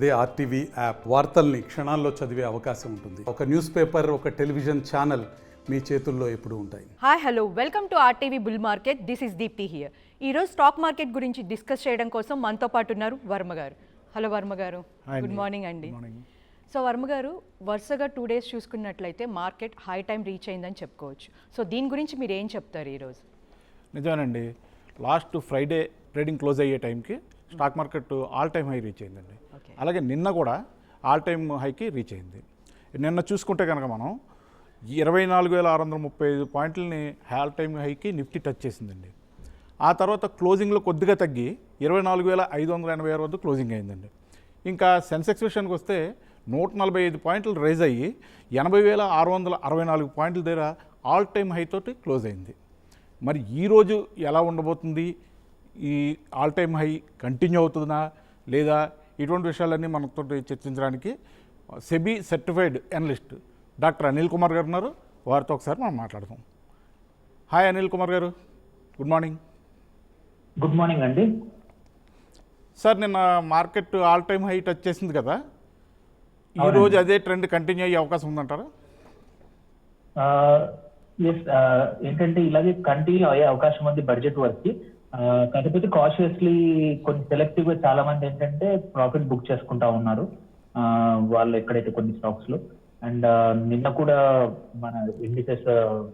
అదే RTV app వార్తల్ని క్షణాల్లో చదివే అవకాశం ఉంటుంది. ఒక న్యూస్ పేపర్ ఒక టెలివిజన్ ఛానల్ మీ చేతుల్లో ఎప్పుడూ ఉంటాయి. Hi hello. Welcome to RTV bull market. This is Deepti here. ఈరోజు స్టాక్ మార్కెట్ గురించి డిస్కస్ చేయడం కోసం మనతో పాటు ఉన్నారు వర్మ గారు. హలో వర్మ గారు. గుడ్ మార్నింగ్ అండి. సో వర్మ గారు వరుసగా టూ డేస్ చూసుకున్నట్లయితే మార్కెట్ హై టైం రీచ్ అయిందని చెప్పుకోవచ్చు. సో దీని గురించి మీరు ఏం చెప్తారు ఈరోజు నిజమేనండి. లాస్ట్ ఫ్రైడే ట్రేడింగ్ క్లోజ్ అయ్యే టైంకి stock market all time high reach అయిందండి. అలాగే నిన్న కూడా ఆల్ టైమ్ హైకి రీచ్ అయింది. నిన్న చూసుకుంటే కనుక మనం ఇరవై నాలుగు వేల ఆరు వందల ముప్పై ఐదు పాయింట్లని ఆల్ టైమ్ హైకి నిఫ్టీ టచ్ చేసిందండి. ఆ తర్వాత క్లోజింగ్లో కొద్దిగా తగ్గి ఇరవై నాలుగు వేల ఐదు వందల ఎనభై ఆరు వద్ద క్లోజింగ్ అయిందండి. ఇంకా సెన్సెక్స్ విషయానికి వస్తే నూట నలభై ఐదు పాయింట్లు రైజ్ అయ్యి ఎనభై వేల ఆరు వందల అరవై నాలుగు పాయింట్ల దగ్గర ఆల్ టైమ్ హై తోటి క్లోజ్ అయింది. మరి ఈరోజు ఎలా ఉండబోతుంది? ఈ ఆల్ టైమ్ హై కంటిన్యూ అవుతుందా లేదా ఇటువంటి విషయాలన్నీ మనతో చర్చించడానికి SEBI certified analyst doctor Anil Kumar గారు ఉన్నారు. వారితో ఒకసారి మనం మాట్లాడదాం. హాయ్ అనిల్ కుమార్ గారు. Good morning. గుడ్ మార్నింగ్ అండి. సార్ నిన్న market all time high touch చేసింది కదా? ఈరోజు అదే ట్రెండ్ కంటిన్యూ అయ్యే అవకాశం ఉందంటారా? ఎస్ ఏంటంటే ఇలాగే కంటిన్యూ అయ్యే అవకాశం ఉంది బడ్జెట్ వరకు కాకపోతే కాషియస్లీ కొన్ని సెలెక్టివ్గా చాలా మంది ఏంటంటే ప్రాఫిట్ బుక్ చేసుకుంటా ఉన్నారు. వాళ్ళు ఎక్కడైతే కొన్ని స్టాక్స్లో. అండ్ నిన్న కూడా మన indices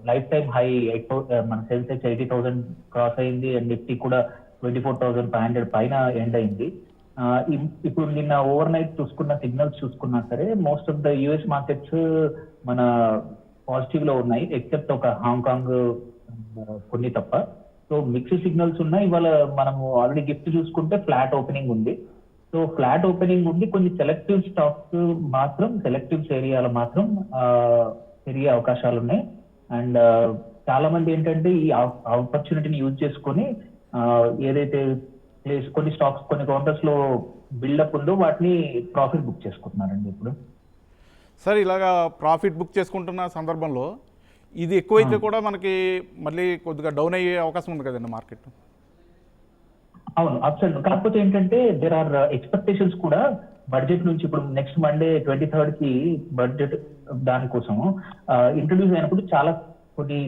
life time high eight మన సెన్సెక్స్ ఎయిటీ థౌసండ్ క్రాస్ అయింది. అండ్ నిఫ్టీ కూడా twenty four thousand five hundred పైన ఎండ్ అయింది. ఇప్పుడు నిన్న ఓవర్ నైట్ చూసుకున్న సిగ్నల్స్ చూసుకున్నా సరే most of the US markets మన పాజిటివ్లో ఉన్నాయి ఎక్సెప్ట్ ఒక హాంకాంగ్ కొన్ని తప్ప. సో మిక్స్డ్ సిగ్నల్స్ ఉన్నాయి. ఇవాళ మనము ఆల్రెడీ గిఫ్ట్ చూసుకుంటే ఫ్లాట్ ఓపెనింగ్ ఉంది. సో ఫ్లాట్ ఓపెనింగ్ ఉండి కొన్ని సెలెక్టివ్ స్టాక్స్ మాత్రం సెలెక్టివ్ ఏరియాలో మాత్రం పెరిగే అవకాశాలు ఉన్నాయి. అండ్ చాలా మంది ఏంటంటే ఈ ఆపర్చునిటీని యూజ్ చేసుకొని ఏదైతే ప్లేస్ కొన్ని స్టాక్స్ కొన్ని కౌంటర్స్లో బిల్డప్ ఉందో వాటిని ప్రాఫిట్ బుక్ చేసుకుంటున్నారండి ఇప్పుడు. సార్ ఇలాగా ప్రాఫిట్ బుక్ చేసుకుంటున్న సందర్భంలో ఇది ఎక్కువైతే కూడా మనకి మళ్ళీ కొద్దిగా డౌన్ అయ్యే అవకాశం ఉంది కదండి మార్కెట్. అవును అండ్ కాకపోతే ఏంటంటే దేర్ ఆర్ ఎక్స్పెక్టేషన్స్ కూడా బడ్జెట్ నుంచి ఇప్పుడు నెక్స్ట్ మండే ట్వంటీ థర్డ్కి బడ్జెట్ దానికోసం ఇంట్రడ్యూస్ అయినప్పుడు చాలా కొన్ని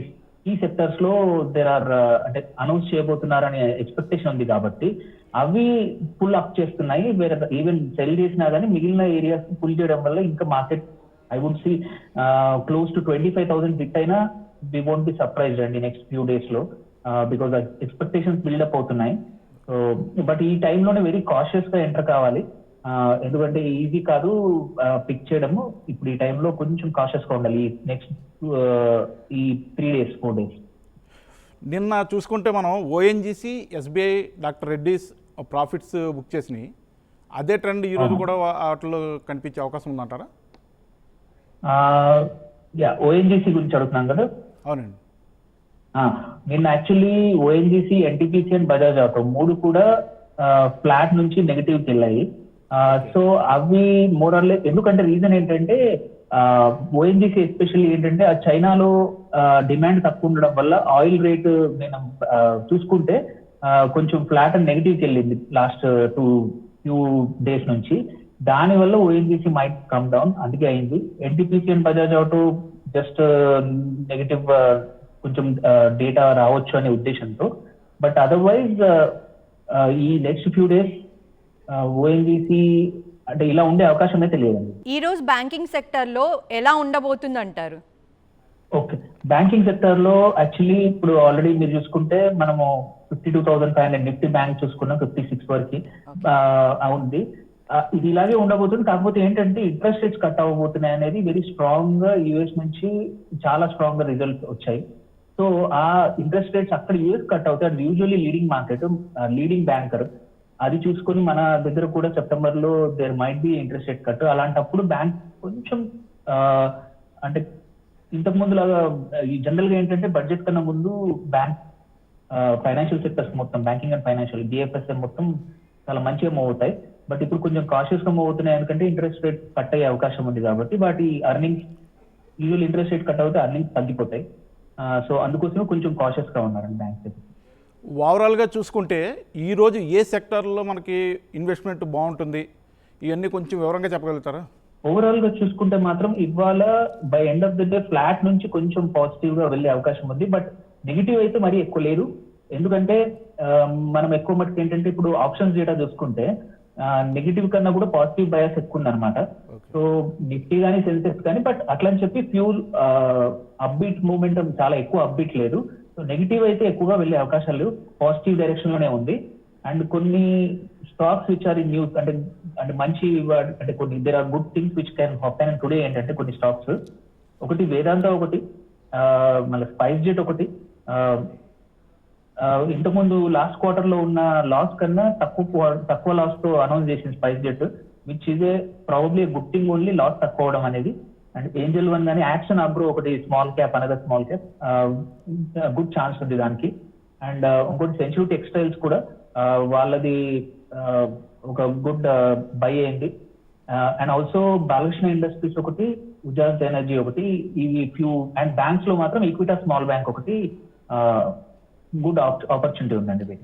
ఈ సెక్టర్స్లో దేర్ ఆర్ అంటే అనౌన్స్ చేయబోతున్నారనే ఎక్స్పెక్టేషన్ ఉంది కాబట్టి అవి పుల్ అప్ చేస్తున్నాయి. వేరే ఈవెన్ సెల్ చేసినా కానీ మిగిలిన ఏరియాస్ పుల్ చేయడం వల్ల ఇంకా market I would see close to twenty five thousand hit అయినా వి వోంట్ బి సర్ప్రైజ్ అండి నెక్స్ట్ ఫ్యూ డేస్లో. బికాస్ ఎక్స్పెక్టేషన్స్ బిల్డప్ అవుతున్నాయి. సో బట్ ఈ టైంలోనే వెరీ కాషియస్గా ఎంటర్ కావాలి. ఆ, ఎందుకంటే ఈజీ కాదు పిక్ చేయడము. ఇప్పుడు ఈ టైంలో కొంచెం కాషియస్గా ఉండాలి. నెక్స్ట్ ఈ త్రీ డేస్ ఫోర్ డేస్ నిన్న చూసుకుంటే మనం ONGC SBI doctor Reddy's profits book చేసినాయి. అదే ట్రెండ్ ఈరోజు కూడా వాటిలో కనిపించే అవకాశం ఉందంటారా? ఓఎన్జీసీ గురించి అడుగుతున్నాం కదా? అవునండి. ఆ, నిన్న actually ONGC NTPC and Bajaj auto మూడు కూడా ఫ్లాట్ నుంచి నెగిటివ్ వెళ్ళాయి. సో అవి మోరల్లే ఎందుకంటే రీజన్ ఏంటంటే ఓఎన్జీసీ ఎస్పెషల్లీ ఏంటంటే ఆ చైనాలో డిమాండ్ తక్కువ ఉండడం వల్ల ఆయిల్ రేట్ నేను చూసుకుంటే కొంచెం ఫ్లాట్ అండ్ నెగిటివ్కి వెళ్ళింది లాస్ట్ టూ ఫ్యూ డేస్ నుంచి. దాని వల్ల ఓఎన్జీసీ మైట్ కమ్ డౌన్ అందుకే అయింది. NTPC and Bajaj auto just negative కొంచెం డేటా రావచ్చు అనే ఉద్దేశంతో. బట్ అదర్వైజ్ ఈ నెక్స్ట్ ఫ్యూ డేస్ ఓఎన్జీసీ అంటే ఇలా ఉండే అవకాశం అయితే లేదండి. ఈరోజు బ్యాంకింగ్ సెక్టర్లో ఎలా ఉండబోతుంది అంటారు ఓకే బ్యాంకింగ్ సెక్టర్లో యాక్చువల్లీ ఇప్పుడు ఆల్రెడీ మీరు చూసుకుంటే మనము fifty two thousand five hundred Nifty bank చూసుకున్నాం ఫిఫ్టీ సిక్స్ వరకు ఉంది. ఇది ఇలాగే ఉండబోతుంది. కాకపోతే ఏంటంటే ఇంట్రెస్ట్ రేట్స్ కట్ అవ్వబోతున్నాయి అనేది వెరీ స్ట్రాంగ్గా యుఎస్ నుంచి చాలా స్ట్రాంగ్గా రిజల్ట్ వచ్చాయి. సో ఆ ఇంట్రెస్ట్ రేట్స్ అక్కడ యుఎస్ కట్ అవుతాయి. అది usually leading market leading banker అది చూసుకొని మన దగ్గర కూడా సెప్టెంబర్లో there might be interest rate cut అలాంటప్పుడు బ్యాంక్ కొంచెం అంటే ఇంతకు ముందు లాగా ఈ జనరల్గా ఏంటంటే బడ్జెట్ కన్నా ముందు బ్యాంక్ ఫైనాన్షియల్ సెక్టర్స్ మొత్తం బ్యాంకింగ్ అండ్ ఫైనాన్షియల్ బిఎఫ్ఎస్ఎం మొత్తం చాలా మంచిగా మూవ్ అవుతాయి. బట్ ఇప్పుడు కొంచెం కాషియస్గా మూవ్ అవుతున్నాయి ఎందుకంటే ఇంట్రెస్ట్ రేట్ కట్ అయ్యే అవకాశం ఉంది కాబట్టి వాటి earnings usual interest rate cut అవుతే అర్నింగ్స్ తగ్గిపోతాయి. సో అందుకోసమే కొంచెం కాషియస్గా ఉన్నారండి బ్యాంక్స్ ఓవరాల్గా చూసుకుంటే ఈరోజు ఏ సెక్టార్లో మనకి ఇన్వెస్ట్మెంట్ బాగుంటుంది? ఇవన్నీ కొంచెం వివరంగా చెప్పగలుగుతారా? ఓవరాల్గా చూసుకుంటే మాత్రం ఇవాళ by end of the day flat నుంచి కొంచెం పాజిటివ్గా వెళ్ళే అవకాశం ఉంది. బట్ నెగిటివ్ అయితే మరీ ఎక్కువ లేదు. ఎందుకంటే మనం ఎక్కువ మటుకు ఏంటంటే ఇప్పుడు ఆప్షన్స్ డేటా చూసుకుంటే నెగిటివ్ కన్నా కూడా పాజిటివ్ బయాస్ ఎక్కువ ఉందన్నమాట సో నిఫ్టీ కానీ సెన్సెక్స్ కానీ బట్ అట్లా అని చెప్పి ఫ్యూల్ అప్బీట్ మూమెంట్ చాలా ఎక్కువ అప్బీట్ లేదు. సో నెగిటివ్ అయితే ఎక్కువగా వెళ్ళే అవకాశాలు లేవు. పాజిటివ్ డైరెక్షన్లోనే ఉంది. అండ్ కొన్ని stocks which are in news అంటే అంటే మంచి అంటే కొన్ని there are good things which can happen today ఏంటంటే కొన్ని స్టాక్స్ ఒకటి వేదాంత ఒకటి మళ్ళీ స్పైస్ జెట్ ఒకటి ఇంతకుముందు లాస్ట్ క్వార్టర్లో ఉన్న లాస్ కన్నా తక్కువ తక్కువ లాస్తో అనౌన్స్ చేసింది SpiceJet which is a probably good thing only loss తక్కువ అవడం అనేది. అండ్ ఏంజల్ వన్ కానీ యాక్షన్ అబ్రో ఒకటి small cap another small cap good chance ఉంది దానికి. అండ్ ఇంకోటి సెంచురీ టెక్స్టైల్స్ కూడా వాళ్ళది ఒక గుడ్ బై అయింది. అండ్ ఆల్సో బాలకృష్ణ ఇండస్ట్రీస్ ఒకటి ఉజాస్ ఎనర్జీ ఒకటి ఇవి ఫ్యూ అండ్ బ్యాంక్స్లో మాత్రం ఈక్విటా స్మాల్ బ్యాంక్ ఒకటి గుడ్ ఆపర్చునిటీ ఉందండి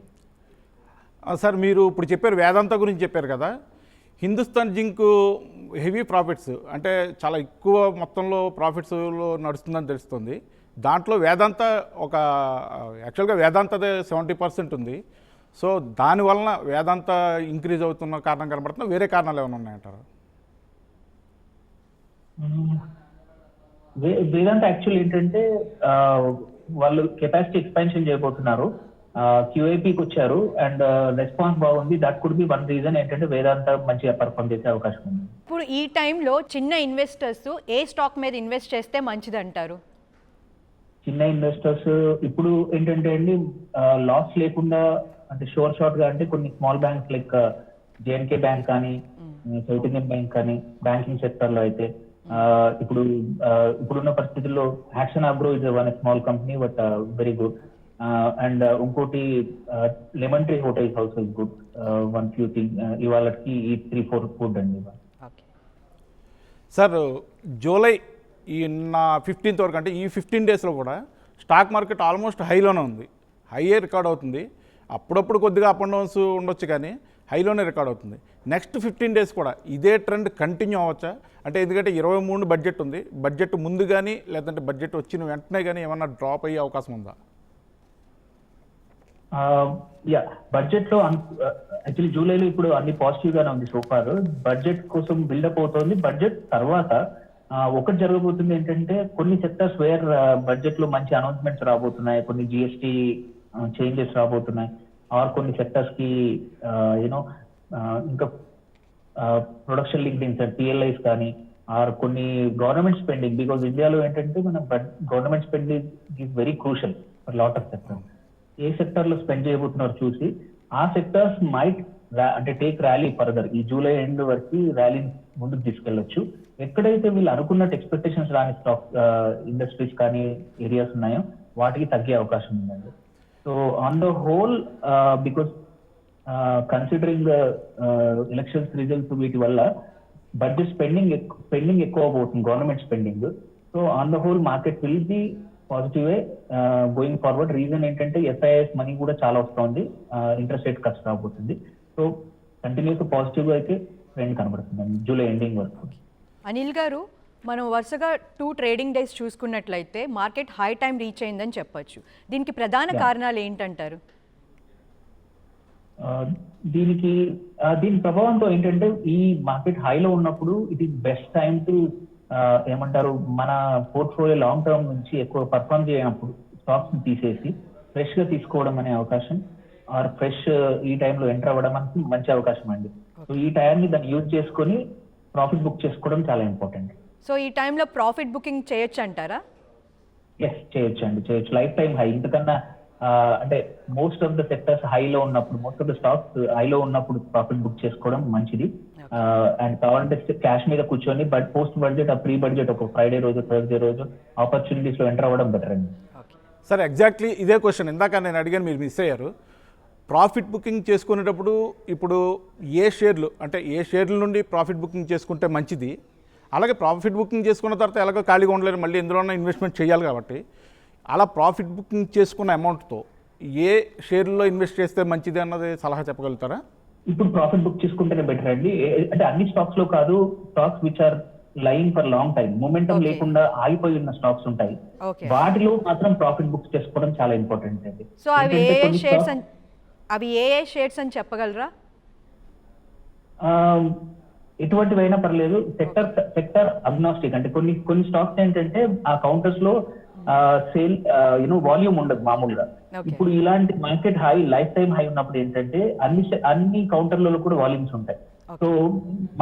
సార్ మీరు ఇప్పుడు చెప్పారు వేదాంత గురించి చెప్పారు కదా. హిందుస్థాన్ జింక్ హెవీ ప్రాఫిట్స్ అంటే చాలా ఎక్కువ మొత్తంలో ప్రాఫిట్స్లో నడుస్తుందని తెలుస్తుంది. దాంట్లో వేదాంత ఒక యాక్చువల్గా వేదాంతదే సెవెంటీ పర్సెంట్ ఉంది. సో దాని వలన వేదాంత ఇంక్రీజ్ అవుతున్న కారణం కనబడుతున్నా వేరే కారణాలు ఏమైనా ఉన్నాయంటారా? వేదాంత యాక్చువల్ ఏంటంటే వాళ్ళు కెపాసిటీ ఎక్స్పాన్షన్ చేయబోతున్నారు. క్యూఐపీకి వచ్చారు అండ్ రెస్పాన్స్ బాగుంది. That could be one reason ఏంటంటే వేదాంత మంచిగా పర్ఫామ్ చేసే అవకాశం ఉంది. ఇప్పుడు ఈ టైంలో చిన్న ఇన్వెస్టర్స్ ఏ స్టాక్ మీద ఇన్వెస్ట్ చేస్తే మంచిది అంటారు చిన్న ఇన్వెస్టర్స్ ఇప్పుడు ఏంటంటే అండి లాస్ లేకుండా అంటే షోర్ షార్ట్గా అంటే కొన్ని small banks like J and K bank కానీ సౌత్ ఇండియన్ బ్యాంక్ కానీ బ్యాంకింగ్ సెక్టర్లో అయితే ఇప్పుడు ఇప్పుడున్న పరిస్థితుల్లో action Abro is one small company but very good. And ఇంకోటి lemon tree hotels house is good. One few thing ఇవాళకి ఈ త్రీ ఫోర్ గుడ్ అండి సార్ జూలై ఈ నా ఫిఫ్టీన్త్ వరకు అంటే ఈ ఫిఫ్టీన్ డేస్లో కూడా స్టాక్ మార్కెట్ ఆల్మోస్ట్ హైలోనే ఉంది. హైయే రికార్డ్ అవుతుంది. అప్పుడప్పుడు కొద్దిగా అప్ అండ్ డౌన్స్ ఉండొచ్చు కానీ హైలోనే రికార్డ్ అవుతుంది. నెక్స్ట్ ఫిఫ్టీన్ డేస్ కూడా ఇదే ట్రెండ్ కంటిన్యూ అవ్వచ్చా? అంటే ఎందుకంటే ఇరవై మూడు బడ్జెట్ ఉంది. బడ్జెట్ ముందు కానీ లేదంటే బడ్జెట్ వచ్చిన వెంటనే కానీ ఏమన్నా డ్రాప్ అయ్యే అవకాశం ఉందా? యా బడ్జెట్లో యాక్చువల్లీ జూలైలో ఇప్పుడు అన్ని పాజిటివ్ గానే ఉంది సోఫార్ బడ్జెట్ కోసం బిల్డప్ అవుతోంది. బడ్జెట్ తర్వాత ఒకటి జరగబోతుంది ఏంటంటే కొన్ని సెక్టర్స్ వేర్ బడ్జెట్లో మంచి అనౌన్స్మెంట్స్ రాబోతున్నాయి. కొన్ని జిఎస్టి చేంజెస్ రాబోతున్నాయి. ఆర్ కొన్ని సెక్టర్స్కి యూనో ఇంకా ప్రొడక్షన్ లింక్డ్ ఇన్సెంట్ పిఎల్ఐస్ కానీ ఆర్ కొన్ని గవర్నమెంట్ స్పెండింగ్ బికాజ్ ఇండియాలో ఏంటంటే మనం government spending is very crucial for lot of sector ఏ సెక్టర్లో స్పెండ్ చేయబోతున్నారు చూసి ఆ సెక్టర్స్ మైట్ అంటే టేక్ ర్యాలీ ఫర్దర్ ఈ జూలై ఎండ్ వరకు ర్యాలీ ముందుకు తీసుకెళ్ళొచ్చు ఎక్కడైతే వీళ్ళు అనుకున్నట్టు ఎక్స్పెక్టేషన్స్ రాని స్టాక్ ఇండస్ట్రీస్ కానీ ఏరియాస్ ఉన్నాయో వాటికి తగ్గే అవకాశం ఉందండి. So on the whole because considering elections results వీటి వల్ల బడ్జెట్ స్పెండింగ్ స్పెండింగ్ ఎక్కువ అవుతుంది government spending so on the whole market will be positive going forward reason ఏంటంటే ఎస్ఐఎస్ మనీ కూడా చాలా వస్తుంది. ఇంట్రెస్ట్ రేట్ కట్స్ రాబోతుంది. సో కంటిన్యూస్ పాజిటివ్గా అయితే ట్రెండ్ కనబడుతుంది. జూలై ఎండింగ్ వరకు. అనిల్ గారు మనం వరుసగా టూ ట్రేడింగ్ డేస్ చూసుకున్నట్లయితే మార్కెట్ హై టైం రీచ్ అయిందని చెప్పొచ్చు. దీనికి ప్రధాన కారణాలు ఏంటంటారు? దీనికి దీని ప్రభావంతో ఏంటంటే ఈ మార్కెట్ హైలో ఉన్నప్పుడు ఈస్ బెస్ట్ టైం టు ఏమంటారు మన పోర్ట్ఫోలియో లాంగ్ టర్మ్ నుంచి ఎక్కువ పర్ఫామ్ చేయనప్పుడు స్టాక్స్ తీసేసి ఫ్రెష్గా తీసుకోవడం అనే అవకాశం ఆర్ ఫ్రెష్ ఈ టైంలో ఎంటర్ అవ్వడం అనేది మంచి అవకాశం అండి. సో ఈ టైంని దాన్ని యూజ్ చేసుకొని ప్రాఫిట్ బుక్ చేసుకోవడం చాలా ఇంపార్టెంట్ సో ఈ టైంలో ప్రాఫిట్ బుకింగ్ చేయొచ్చు అంటారా? ఎస్ చేయొచ్చు అండి చేయొచ్చు. Life time high. ఇంతకన్నా అంటే మోస్ట్ ఆఫ్ ద సెక్టర్స్ హైలో ఉన్నప్పుడు మోస్ట్ ఆఫ్ ద స్టాక్స్ హైలో ఉన్నప్పుడు ప్రాఫిట్ బుక్ చేసుకోవడం మంచిది. అండ్ కావాలంటే క్యాష్ మీద కూర్చొని బట్ పోస్ట్ బడ్జెట్ ఆ ప్రీ బడ్జెట్ ఒక ఫ్రైడే రోజు థర్స్డే రోజు ఆపర్చునిటీస్లో ఎంటర్ అవ్వడం బెటర్ అండి. సార్ ఎగ్జాక్ట్లీ ఇదే క్వశ్చన్ ఇందాక నేను అడిగాను మీరు మిస్ అయ్యారు. ప్రాఫిట్ బుకింగ్ చేసుకునేటప్పుడు ఇప్పుడు ఏ షేర్లు అంటే ఏ షేర్ల నుండి ప్రాఫిట్ బుకింగ్ చేసుకుంటే మంచిది? అలాగే ప్రాఫిట్ బుకింగ్ చేసుకున్న తర్వాత ఎలాగో ఖాళీగా ఉండలేరు మళ్ళీ ఎందులోనైనా ఇన్వెస్ట్మెంట్ చేయాలి కాబట్టి. అలా ప్రాఫిట్ బుకింగ్ చేసుకున్న అమౌంట్తో ఏ షేర్లో ఇన్వెస్ట్ చేస్తే మంచిది అన్నది సలహా చెప్పగలుగుతారా? ఇప్పుడు ప్రాఫిట్ బుక్ చేసుకుంటేనే బెటర్ అండి. అంటే అన్ని స్టాక్స్లో కాదు stocks which are line for long time momentum. లేకుండా ఆగిపోయి ఉన్న స్టాక్స్ ఉంటాయి. ఓకే వాటిలో మాత్రం ప్రాఫిట్ బుక్స్ చేసుకోవడం చాలా ఇంపార్టెంట్ అండి. సో అవి ఏ అని అవి ఏ ఏ షేడ్స్ అని చెప్పగలరా? ఆ, ఎటువంటివైనా పర్లేదు. సెక్టర్ సెక్టర్ అగ్నాస్టిక్ అంటే కొన్ని కొన్ని స్టాక్స్ ఏంటంటే ఆ కౌంటర్స్లో సేల్ యూనో వాల్యూమ్ ఉండదు మామూలుగా. ఇప్పుడు ఇలాంటి market high life time high ఉన్నప్పుడు ఏంటంటే అన్ని అన్ని కౌంటర్లలో కూడా వాల్యూమ్స్ ఉంటాయి. సో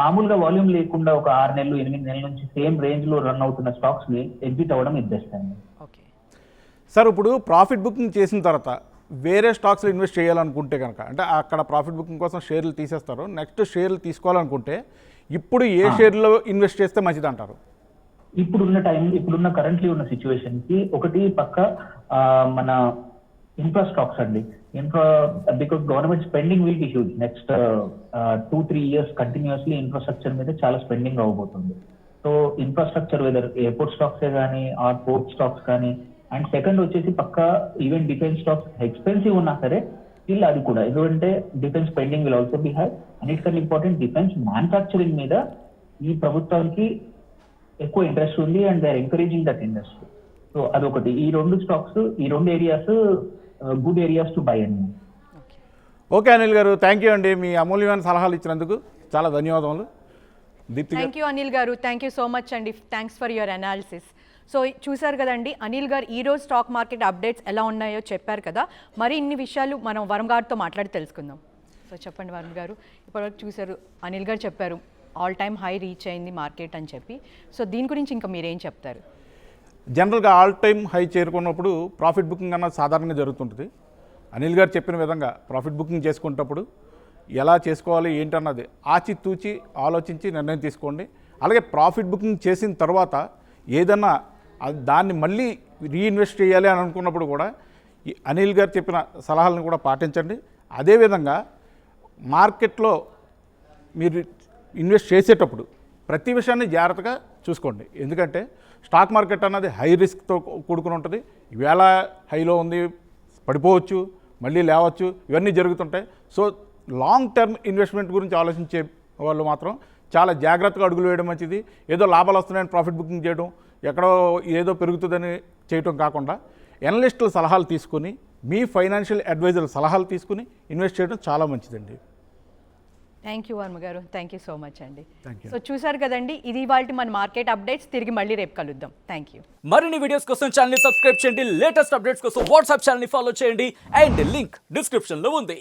మామూలుగా వాల్యూమ్ లేకుండా ఒక ఆరు నెలలు ఎనిమిది నెలల నుంచి సేమ్ రేంజ్లో రన్ అవుతున్న స్టాక్స్ని ఎగ్జిట్ అవ్వడం ఇది బెస్ట్ అండి. సార్ ఇప్పుడు ప్రాఫిట్ బుకింగ్ చేసిన తర్వాత వేరే స్టాక్స్లో ఇన్వెస్ట్ చేయాలనుకుంటే కనుక అంటే అక్కడ ప్రాఫిట్ బుకింగ్ కోసం షేర్లు తీసేస్తారు. నెక్స్ట్ షేర్లు తీసుకోవాలనుకుంటే ఇప్పుడు ఏ షేర్లో ఇన్వెస్ట్ చేస్తే మంచిది అంటారు ఇప్పుడున్న టైం ఇప్పుడున్న కరెంట్లీ ఉన్న సిచ్యువేషన్కి ఒకటి పక్క మన ఇన్ఫ్రా స్టాక్స్ అండి. Infra because government spending will be huge next two three years continuously infrastructure మీద చాలా స్పెండింగ్ అవ్వబోతుంది so infrastructure whether airport stocks కానీ ఆర్ పోర్ట్ స్టాక్స్ కానీ అండ్ సెకండ్ వచ్చేసి పక్క ఈవెన్ డిఫెన్స్ స్టాక్స్ ఎక్స్పెన్సివ్ ఉన్నా సరే స్టిల్ అది కూడా. ఎందుకంటే defence spending will also be high అన్నిటికన్నా ఇంపార్టెంట్ డిఫెన్స్ మ్యానుఫ్యాక్చరింగ్ మీద ఈ ప్రభుత్వానికి ఎక్కువ ఇంట్రెస్ట్ ఉంది and they are encouraging that industry so అదొకటి. ఈ రెండు స్టాక్స్ ఈ రెండు areas good areas to buy అండి ఓకే ఓకే అనిల్ గారు. థ్యాంక్ యూ అండి. మీ అమూల్యమైన సలహాలు ఇచ్చినందుకు చాలా ధన్యవాదములు. థ్యాంక్ యూ అనిల్ గారు. థ్యాంక్ యూ సో మచ్ అండి. Thanks for your analysis so చూసారు కదండి అనిల్ గారు ఈరోజు స్టాక్ మార్కెట్ అప్డేట్స్ ఎలా ఉన్నాయో చెప్పారు కదా. మరి ఇన్ని విషయాలు మనం వరం గారితో మాట్లాడి తెలుసుకుందాం. సో చెప్పండి వరుణ్ గారు ఇప్పటివరకు చూసారు అనిల్ గారు చెప్పారు ఆల్ టైమ్ హై రీచ్ అయింది మార్కెట్ అని చెప్పి. సో దీని గురించి ఇంకా మీరేం చెప్తారు? జనరల్గా ఆల్ టైమ్ హై చేరుకున్నప్పుడు ప్రాఫిట్ బుకింగ్ అన్నది సాధారణంగా జరుగుతుంటుంది. అనిల్ గారు చెప్పిన విధంగా ప్రాఫిట్ బుకింగ్ చేసుకునేటప్పుడు ఎలా చేసుకోవాలి ఏంటన్నది ఆచితూచి ఆలోచించి నిర్ణయం తీసుకోండి. అలాగే ప్రాఫిట్ బుకింగ్ చేసిన తర్వాత ఏదన్నా దాన్ని మళ్ళీ రీఇన్వెస్ట్ చేయాలి అని అనుకున్నప్పుడు కూడా ఈ అనిల్ గారు చెప్పిన సలహాలను కూడా పాటించండి. అదేవిధంగా మార్కెట్లో మీరు ఇన్వెస్ట్ చేసేటప్పుడు ప్రతి విషయాన్ని జాగ్రత్తగా చూసుకోండి. ఎందుకంటే స్టాక్ మార్కెట్ అన్నది హై రిస్క్తో కూడుకుని ఉంటుంది. ఈవేళ హైలో ఉంది పడిపోవచ్చు మళ్ళీ లేవచ్చు ఇవన్నీ జరుగుతుంటాయి. సో లాంగ్ టర్మ్ ఇన్వెస్ట్మెంట్ గురించి ఆలోచించే వాళ్ళు మాత్రం చాలా జాగ్రత్తగా అడుగులు వేయడం మంచిది. ఏదో లాభాలు వస్తున్నాయని ప్రాఫిట్ బుకింగ్ చేయడం ఎక్కడో ఏదో పెరుగుతుందని చేయటం కాకుండా ఎనలిస్టుల సలహాలు తీసుకుని మీ ఫైనాన్షియల్ అడ్వైజర్ల సలహాలు తీసుకుని ఇన్వెస్ట్ చేయడం చాలా మంచిదండి. థ్యాంక్ యూ వర్మ గారు. థ్యాంక్ యూ సో మచ్ అండి. Thank you. సో చూసారు కదండి ఇది వాళ్ళ మన మార్కెట్ అప్డేట్స్ తిరిగి మళ్ళీ రేపు కలుద్దాం. థ్యాంక్ యూ మరిన్ని వీడియోస్ కోసం ఛానల్ సబ్స్క్రైబ్ చేయండి. లేటెస్ట్ అప్డేట్స్ కోసం వాట్సాప్ ఛానల్ ఫాలో చేయండి. అండ్ లింక్ డిస్క్రిప్షన్లో ఉంది.